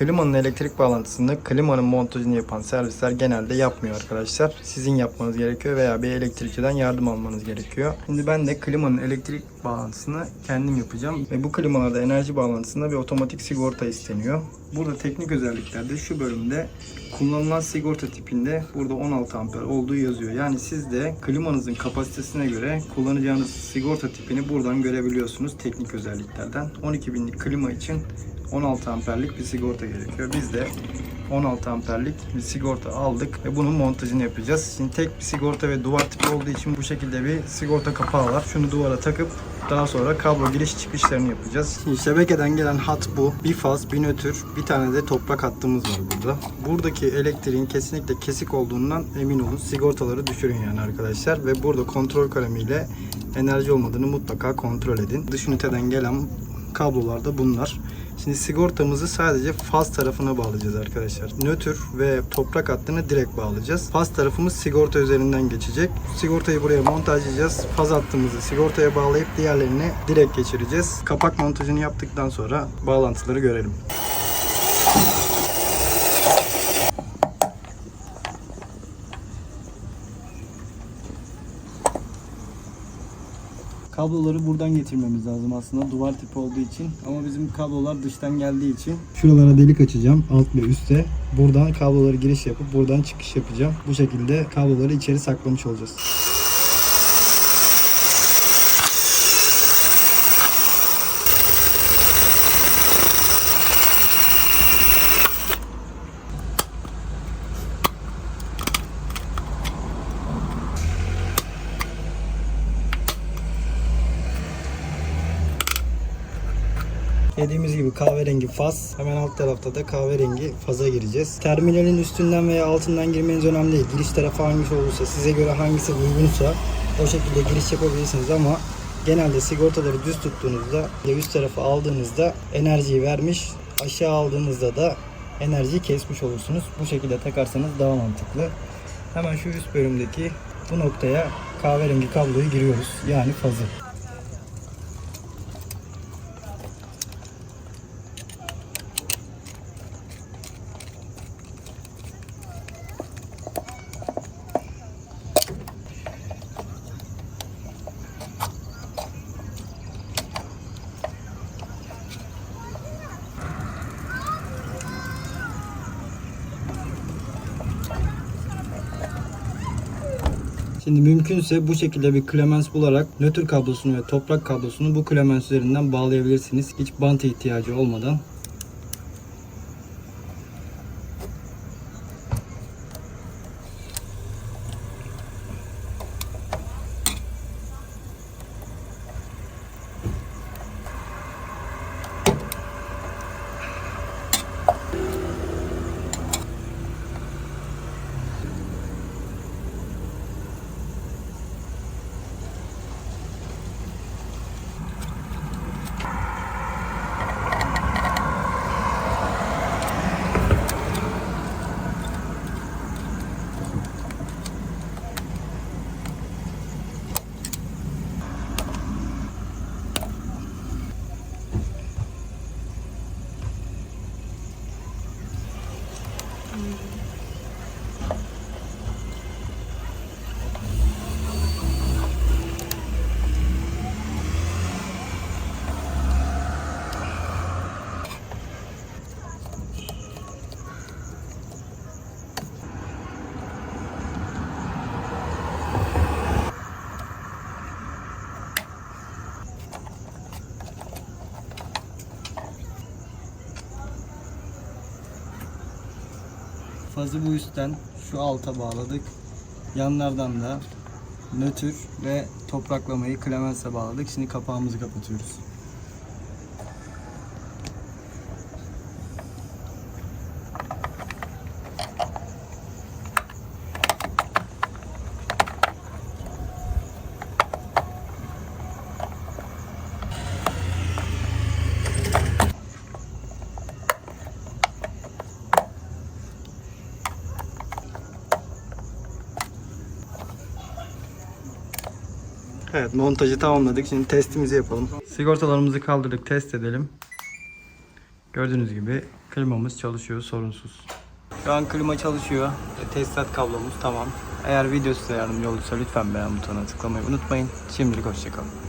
Klimanın elektrik bağlantısını klimanın montajını yapan servisler genelde yapmıyor arkadaşlar. Sizin yapmanız gerekiyor veya bir elektrikçiden yardım almanız gerekiyor. Şimdi ben de klimanın elektrik bağlantısını kendim yapacağım. Ve bu klimalarda enerji bağlantısında bir otomatik sigorta isteniyor. Burada teknik özelliklerde şu bölümde kullanılan sigorta tipinde burada 16 amper olduğu yazıyor. Yani siz de klimanızın kapasitesine göre kullanacağınız sigorta tipini buradan görebiliyorsunuz teknik özelliklerden. 12 binlik klima için 16 amperlik bir sigorta gerekiyor. Biz de 16 amperlik bir sigorta aldık ve bunun montajını yapacağız. Şimdi tek bir sigorta ve duvar tipi olduğu için bu şekilde bir sigorta kapağı var. Şunu duvara takıp daha sonra kablo giriş çıkışlarını yapacağız. Şimdi şebekeden gelen hat bu. Bir faz, bir nötr, bir tane de toprak hattımız var burada. Buradaki elektriğin kesinlikle kesik olduğundan emin olun. Sigortaları düşürün yani arkadaşlar. Ve burada kontrol kalemiyle enerji olmadığını mutlaka kontrol edin. Dış üniteden gelen kablolar da bunlar. Şimdi sigortamızı sadece faz tarafına bağlayacağız arkadaşlar. Nötr ve toprak hattını direkt bağlayacağız. Faz tarafımız sigorta üzerinden geçecek. Sigortayı buraya montajlayacağız. Faz hattımızı sigortaya bağlayıp diğerlerini direkt geçireceğiz. Kapak montajını yaptıktan sonra bağlantıları görelim. Kabloları buradan getirmemiz lazım aslında duvar tipi olduğu için. Ama bizim kablolar dıştan geldiği için şuralara delik açacağım alt ve üstte. Buradan kabloları giriş yapıp buradan çıkış yapacağım. Bu şekilde kabloları içeri saklamış olacağız. Dediğimiz gibi kahverengi faz. Hemen alt tarafta da kahverengi faza gireceğiz. Terminalin üstünden veya altından girmeniz önemli değil. Giriş tarafı hangisi olursa, size göre hangisi uygunsa o şekilde giriş yapabilirsiniz ama genelde sigortaları düz tuttuğunuzda ve üst tarafı aldığınızda enerjiyi vermiş, aşağı aldığınızda da enerjiyi kesmiş olursunuz. Bu şekilde takarsanız daha mantıklı. Hemen şu üst bölümdeki bu noktaya kahverengi kabloyu giriyoruz. Yani fazı. Şimdi mümkünse bu şekilde bir klemens bularak nötr kablosunu ve toprak kablosunu bu klemens üzerinden bağlayabilirsiniz. Hiç bant ihtiyacı olmadan. Fazı bu üstten şu alta bağladık. Yanlardan da nötr ve topraklamayı klemense bağladık. Şimdi kapağımızı kapatıyoruz. Evet montajı tamamladık. Şimdi testimizi yapalım. Sigortalarımızı kaldırdık. Test edelim. Gördüğünüz gibi klimamız çalışıyor sorunsuz. Şu an klima çalışıyor. E, Tesisat kablomuz tamam. Eğer video size yardımcı olduysa lütfen beğen butonuna tıklamayı unutmayın. Şimdilik hoşçakalın.